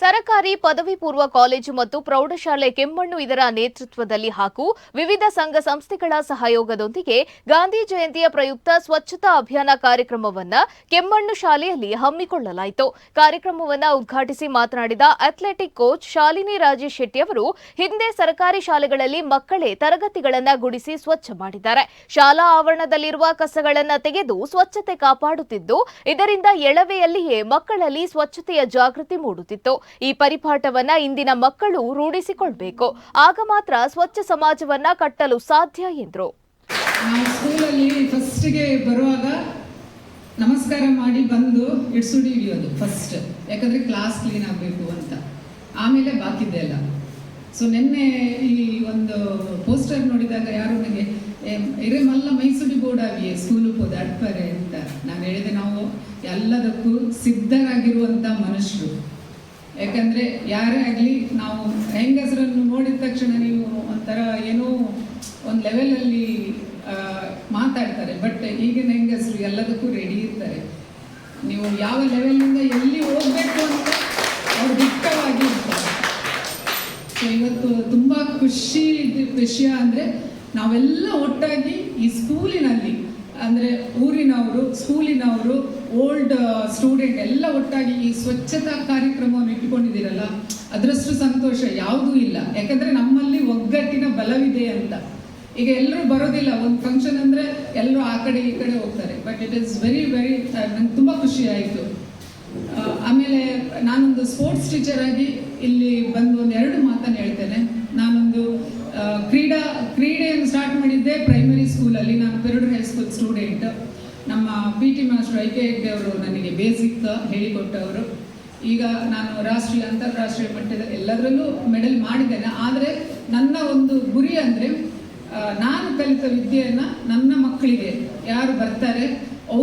ಸರಕಾರಿ ಪದವಿ ಪೂರ್ವ ಕಾಲೇಜು ಮತ್ತು ಪ್ರೌಢಶಾಲೆ ಕೆಮ್ಮಣ್ಣು ಇದರ ನೇತೃತ್ವದಲ್ಲಿ ಹಾಗೂ ವಿವಿಧ ಸಂಘ ಸಂಸ್ಥೆಗಳ ಸಹಯೋಗದೊಂದಿಗೆ ಗಾಂಧಿ ಜಯಂತಿಯ ಪ್ರಯುಕ್ತ ಸ್ವಚ್ಛತಾ ಅಭಿಯಾನ ಕಾರ್ಯಕ್ರಮವನ್ನ ಕೆಮ್ಮಣ್ಣು ಶಾಲೆಯಲ್ಲಿ ಹಮ್ಮಿಕೊಳ್ಳಲಾಯಿತು. ಕಾರ್ಯಕ್ರಮವನ್ನ ಉದ್ಘಾಟಿಸಿ ಮಾತನಾಡಿದ ಅಥ್ಲೆಟಿಕ್ ಕೋಚ್ ಶಾಲಿನಿ ರಾಜೇಶ್ ಶೆಟ್ಟಿ ಅವರು, ಹಿಂದೆ ಸರ್ಕಾರಿ ಶಾಲೆಗಳಲ್ಲಿ ಮಕ್ಕಳೇ ತರಗತಿಗಳನ್ನು ಗುಡಿಸಿ ಸ್ವಚ್ಛ ಮಾಡಿದ್ದಾರೆ. ಶಾಲಾ ಆವರಣದಲ್ಲಿರುವ ಕಸಗಳನ್ನು ತೆಗೆದು ಸ್ವಚ್ಛತೆ ಕಾಪಾಡುತ್ತಿದ್ದು, ಇದರಿಂದ ಎಳವೆಯಲ್ಲಿಯೇ ಮಕ್ಕಳಲ್ಲಿ ಸ್ವಚ್ಛತೆಯ ಜಾಗೃತಿ ಮೂಡುತ್ತಿತ್ತು. ಈ ಪರಿಪಾಠವನ್ನ ಇಂದಿನ ಮಕ್ಕಳು ರೂಢಿಸಿಕೊಳ್ಬೇಕು. ಆಗ ಮಾತ್ರ ಸ್ವಚ್ಛ ಸಮಾಜವನ್ನ ಕಟ್ಟಲು ಸಾಧ್ಯ ಎಂದರು. ಬರುವಾಗ ನಮಸ್ಕಾರ ಮಾಡಿ ಬಂದು ಇಡ್ಸುಡಿ ಹಿಡಿಯೋದು ಫಸ್ಟ್ ಯಾಕಂದ್ರೆ ಕ್ಲಾಸ್ ಕ್ಲೀನ್ ಆಗಬೇಕು ಅಂತ. ಆಮೇಲೆ ಬಾಕಿದ್ದೆಲ್ಲ ಸೊ ನಿನ್ನೆ ಈ ಒಂದು ಪೋಸ್ಟರ್ ನೋಡಿದಾಗ ಯಾರು ನನಗೆ ಇರೇ ಮಲ್ಲ ಮೈಸೂರು ಬೋರ್ಡ್ ಆಗಿ ಸ್ಕೂಲು ಹೋದ, ಅಡ್ಪರೆ ಅಂತ. ನಾನು ಹೇಳಿದೆ, ನಾವು ಎಲ್ಲದಕ್ಕೂ ಸಿದ್ಧರಾಗಿರುವಂಥ ಮನುಷ್ಯರು. ಯಾಕಂದ್ರೆ ಯಾರೇ ಆಗಲಿ ನಾವು ಹೆಂಗಸರನ್ನು ನೋಡಿದ ತಕ್ಷಣ ನೀವು ಒಂಥರ ಏನೋ ಒಂದು ಲೆವೆಲಲ್ಲಿ ಮಾತಾಡ್ತಾರೆ. ಬಟ್ ಈಗಿನ ಹೆಂಗಸರು ಎಲ್ಲದಕ್ಕೂ ರೆಡಿ ಇರ್ತಾರೆ. ನೀವು ಯಾವ ಲೆವೆಲಿಂದ ಎಲ್ಲಿ ಹೋಗ್ಬೇಕು ಅಂತ ಅವ್ರು ದಿಟ್ಟವಾಗಿ ಇರ್ತಾರೆ. ಸೊ ಇವತ್ತು ತುಂಬ ಖುಷಿ ವಿಷಯ ಅಂದರೆ ನಾವೆಲ್ಲ ಒಟ್ಟಾಗಿ ಈ ಸ್ಕೂಲಿನಲ್ಲಿ ಅಂದರೆ ಊರಿನವರು ಸ್ಕೂಲಿನವರು ಓಲ್ಡ್ ಸ್ಟೂಡೆಂಟ್ ಎಲ್ಲ ಒಟ್ಟಾಗಿ ಈ ಸ್ವಚ್ಛತಾ ಕಾರ್ಯಕ್ರಮವನ್ನು ಇಟ್ಕೊಂಡಿದ್ದೀರಲ್ಲ ಅದರಷ್ಟು ಸಂತೋಷ ಯಾವುದೂ ಇಲ್ಲ. ಯಾಕಂದ್ರೆ ನಮ್ಮಲ್ಲಿ ಒಗ್ಗಟ್ಟಿನ ಬಲವಿದೆ ಅಂತ. ಈಗ ಎಲ್ಲರೂ ಬರೋದಿಲ್ಲ, ಒಂದು ಫಂಕ್ಷನ್ ಅಂದರೆ ಎಲ್ಲರೂ ಆ ಕಡೆ ಈ ಕಡೆ ಹೋಗ್ತಾರೆ. But it is very very ನಂಗೆ ತುಂಬ ಖುಷಿ ಆಯಿತು. ಆಮೇಲೆ ನಾನೊಂದು ಸ್ಪೋರ್ಟ್ಸ್ ಟೀಚರ್ ಆಗಿ ಇಲ್ಲಿ ಬಂದು ಒಂದು ಎರಡು ಮಾತನ್ನು ಹೇಳ್ತೇನೆ. ನಾನೊಂದು ಕ್ರೀಡಾ, ಕ್ರೀಡೆಯನ್ನು ಸ್ಟಾರ್ಟ್ ಮಾಡಿದ್ದೆ ಪ್ರೈಮರಿ ಸ್ಕೂಲಲ್ಲಿ ನಾನು ಪೆರಡು ಹೈಸ್ಕೂಲ್ ಸ್ಟೂಡೆಂಟ್ ನಮ್ಮ P T master I K Hegde ಅವರು ನನಗೆ ಬೇಸಿಕ್ ಹೇಳಿಕೊಟ್ಟವರು. ಈಗ ನಾನು ರಾಷ್ಟ್ರೀಯ, ಅಂತಾರಾಷ್ಟ್ರೀಯ ಮಟ್ಟದ ಎಲ್ಲದರಲ್ಲೂ ಮೆಡಲ್ ಮಾಡಿದ್ದೇನೆ. ಆದರೆ ನನ್ನ ಒಂದು ಗುರಿ ಅಂದರೆ ನಾನು ಕಲಿತ ವಿದ್ಯೆಯನ್ನು ನನ್ನ ಮಕ್ಕಳಿಗೆ ಯಾರು ಬರ್ತಾರೆ